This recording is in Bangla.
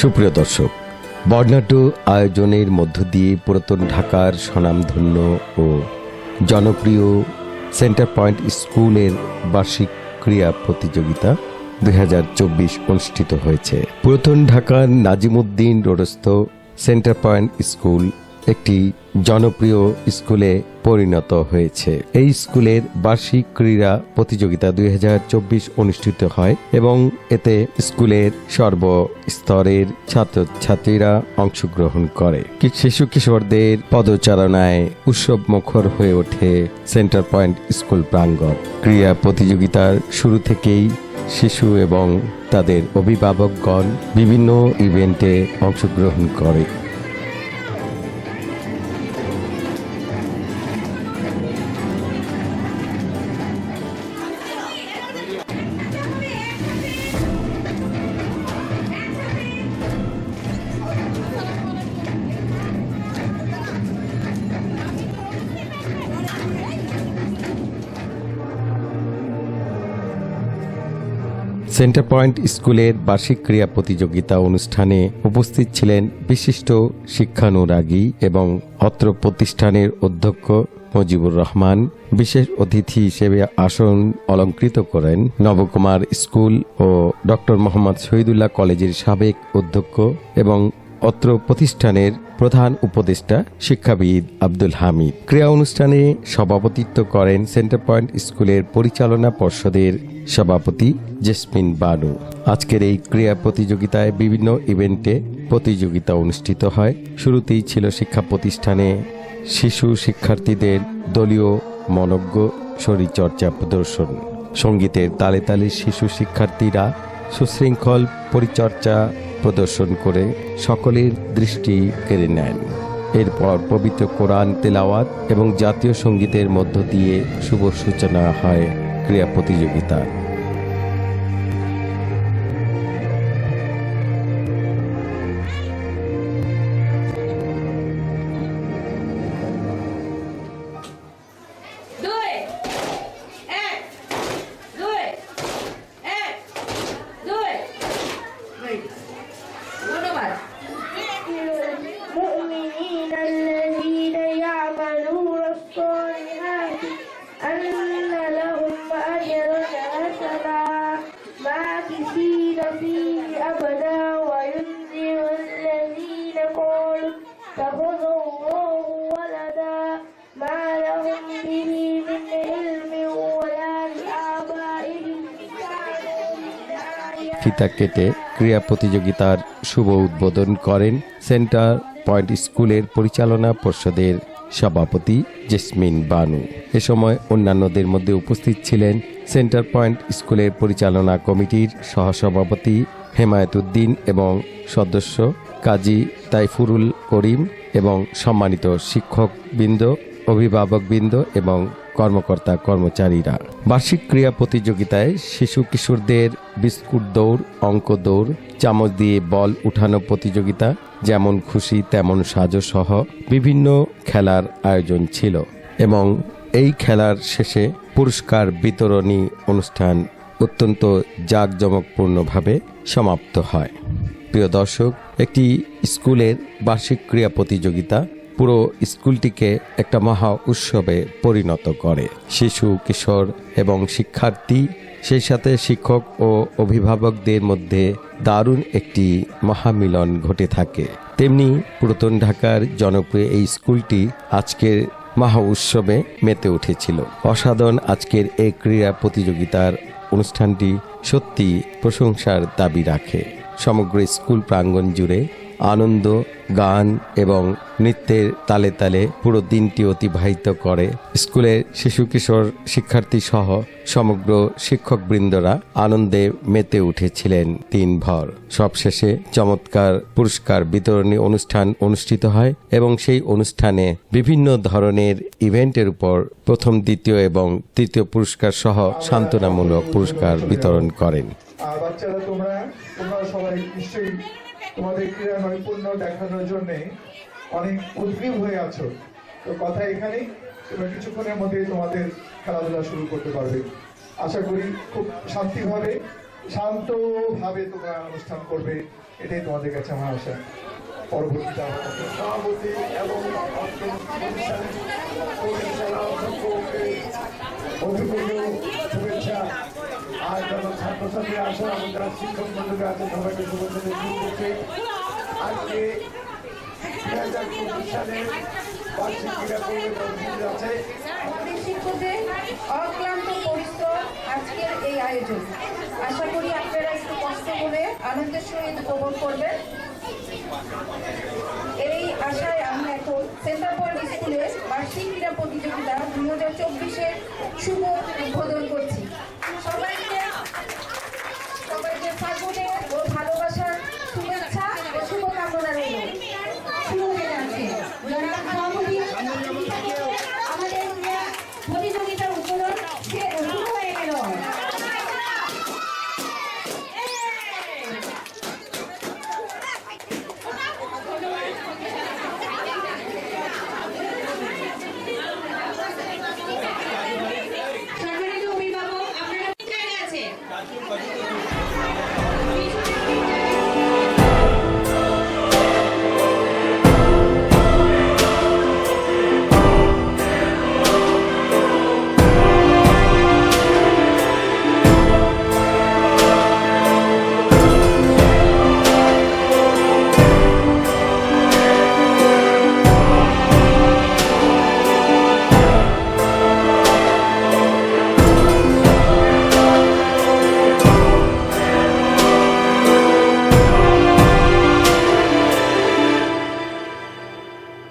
সুপ্রিয় দর্শক, বর্ণাঢ্য আয়োজনের মধ্য দিয়ে পুরাতন ঢাকার স্বনামধন্য ও জনপ্রিয় সেন্টার পয়েন্ট স্কুলের বার্ষিক ক্রীড়া প্রতিযোগিতা দুই হাজার চব্বিশ অনুষ্ঠিত হয়েছে। পুরাতন ঢাকার নাজিমুদ্দিন রোডস্থ সেন্টার পয়েন্ট স্কুল একটি জনপ্রিয় স্কুলে পরিণত হয়েছে। এই স্কুলের বার্ষিক ক্রীড়া প্রতিযোগিতা দুই হাজার চব্বিশ অনুষ্ঠিত হয় এবং এতে স্কুলের সর্বস্তরের ছাত্রছাত্রীরা অংশগ্রহণ করে। শিশু কিশোরদের পদচারণায় উৎসব মুখর হয়ে ওঠে সেন্টার পয়েন্ট স্কুল প্রাঙ্গণ। ক্রীড়া প্রতিযোগিতার শুরু থেকেই শিশু এবং তাদের অভিভাবকগণ বিভিন্ন ইভেন্টে অংশগ্রহণ করে। সেন্টার পয়েন্ট স্কুলের বার্ষিক ক্রীড়া প্রতিযোগিতা অনুষ্ঠানে উপস্থিত ছিলেন বিশিষ্ট শিক্ষানুরাগী এবং অত্র প্রতিষ্ঠানের অধ্যক্ষ মজিবুর রহমান। বিশেষ অতিথি হিসেবে আসন অলঙ্কৃত করেন নবকুমার স্কুল ও ডক্টর মোহাম্মদ শহীদুল্লাহ কলেজের সাবেক অধ্যক্ষ এবং অত্র প্রতিষ্ঠানের প্রধান উপদেষ্টা শিক্ষাবিদ আব্দুল হামিদ। ক্রীড়া অনুষ্ঠানে সভাপতিত্ব করেন সেন্টার পয়েন্ট স্কুলের পরিচালনা পর্ষদের সভাপতি জেসমিন বানু। আজকের এই ক্রীড়া প্রতিযোগিতায় বিভিন্ন ইভেন্টে প্রতিযোগিতা অনুষ্ঠিত হয়। শুরুতেই ছিল শিক্ষা প্রতিষ্ঠানে শিশু শিক্ষার্থীদের দলীয় মনজ্ঞ শরীরচর্চা প্রদর্শন। সঙ্গীতের তালে তালে শিশু শিক্ষার্থীরা সুশৃঙ্খল পরিচর্যা প্রদর্শন করে সকলের দৃষ্টি কেড়ে নেন। এরপর পবিত্র কোরআন তেলাওয়াত এবং জাতীয় সঙ্গীতের মধ্য দিয়ে শুভ সূচনা হয় ক্রীড়া প্রতিযোগিতা। ماكثين فيه أبدا وينذر الذين قالوا اتخذ الله ولدا ما لهم به من علم ولا لآبائهم كانوا من آياتنا ফিতা কেটে ক্রীড়া প্রতিযোগিতার শুভ উদ্বোধন করেন সেন্টার পয়েন্ট স্কুলের পরিচালনা পর্ষদের সভাপতি জেসমিন বানু। এ সময় অন্যান্যদের মধ্যে উপস্থিত ছিলেন সেন্টার পয়েন্ট স্কুলের পরিচালনা কমিটির সহসভাপতি হেমায়তুদ্দিন এবং সদস্য কাজী তাইফুরুল করিম এবং সম্মানিত শিক্ষকবৃন্দ, অভিভাবকবৃন্দ এবং কর্মকর্তা কর্মচারীরা। বার্ষিক ক্রীড়া প্রতিযোগিতায় শিশু কিশোরদের বিস্কুট দৌড়, অঙ্ক দৌড়, চামচ দিয়ে বল উঠানো প্রতিযোগিতা যেমন খুশি তেমন সাজো সহ বিভিন্ন খেলার আয়োজন ছিল এবং এই খেলার শেষে পুরস্কার বিতরণী অনুষ্ঠান অত্যন্ত জাঁকজমকপূর্ণভাবে সমাপ্ত হয়। প্রিয় দর্শক, একটি স্কুলের বার্ষিক ক্রীড়া প্রতিযোগিতা পুরো স্কুলটিকে একটা মহা উৎসবে পরিণত করে। শিশু, কিশোর এবং শিক্ষার্থী সেই সাথে শিক্ষক ও অভিভাবকদের মধ্যে দারুণ একটি মহামিলন ঘটে থাকে। তেমনি পুরাতন ঢাকার জনপ্রিয় এই স্কুলটি আজকের মহা উৎসবে মেতে উঠেছিল। অসাধারণ আজকের এই ক্রীড়া প্রতিযোগিতার অনুষ্ঠানটি সত্যি প্রশংসার দাবি রাখে। সমগ্র স্কুল প্রাঙ্গণ জুড়ে আনন্দ, গান এবং নৃত্যের তালে তালে পুরো দিনটি অতিবাহিত করে। স্কুলের শিশু কিশোর শিক্ষার্থী সহ সমগ্র শিক্ষকবৃন্দরা আনন্দে মেতে উঠেছিলেন তিন ভর সবশেষে চমৎকার পুরস্কার বিতরণী অনুষ্ঠান অনুষ্ঠিত হয় এবং সেই অনুষ্ঠানে বিভিন্ন ধরনের ইভেন্টের উপর প্রথম, দ্বিতীয় এবং তৃতীয় পুরস্কার সহ সান্ত্বনামূলক পুরস্কার বিতরণ করেন। বাচ্চারা তোমরা তোমরা সবাই নিশ্চয়ই তোমাদের ক্রীড়া নৈপুণ্য দেখানোর জন্য অনেক উদ্গ্রীব হয়ে আছো। তো কথা এখানেই। তোমরা কিছুক্ষণের মধ্যে তোমাদের খেলাধুলা শুরু করতে পারবে। আশা করি খুব শান্তিভাবে শান্তভাবে তোমরা অনুষ্ঠান করবে। এটাই তোমাদের কাছে আমার আশা। পরবর্তীতে। সভাপতি এবং প্রতিষ্ঠানের পরিচালনা অধ্যক্ষকে অধিকূল্য শুভেচ্ছা আর যত ছাত্রছাত্রী আসে এবং শিক্ষক বন্ধুরা আছে সবাইকে শুভেচ্ছা দিচ্ছে আজকে দুই হাজার চব্বিশ বার্ষিক ক্রীড়া অক্লান্ত আজকের এই আয়োজন। আশা করি আপনারা একটু কষ্ট করে আনন্দের সহিত এই আশায় এখন বার্ষিক ক্রীড়া প্রতিযোগিতা দুই হাজার চব্বিশের শুভ आखिर कभी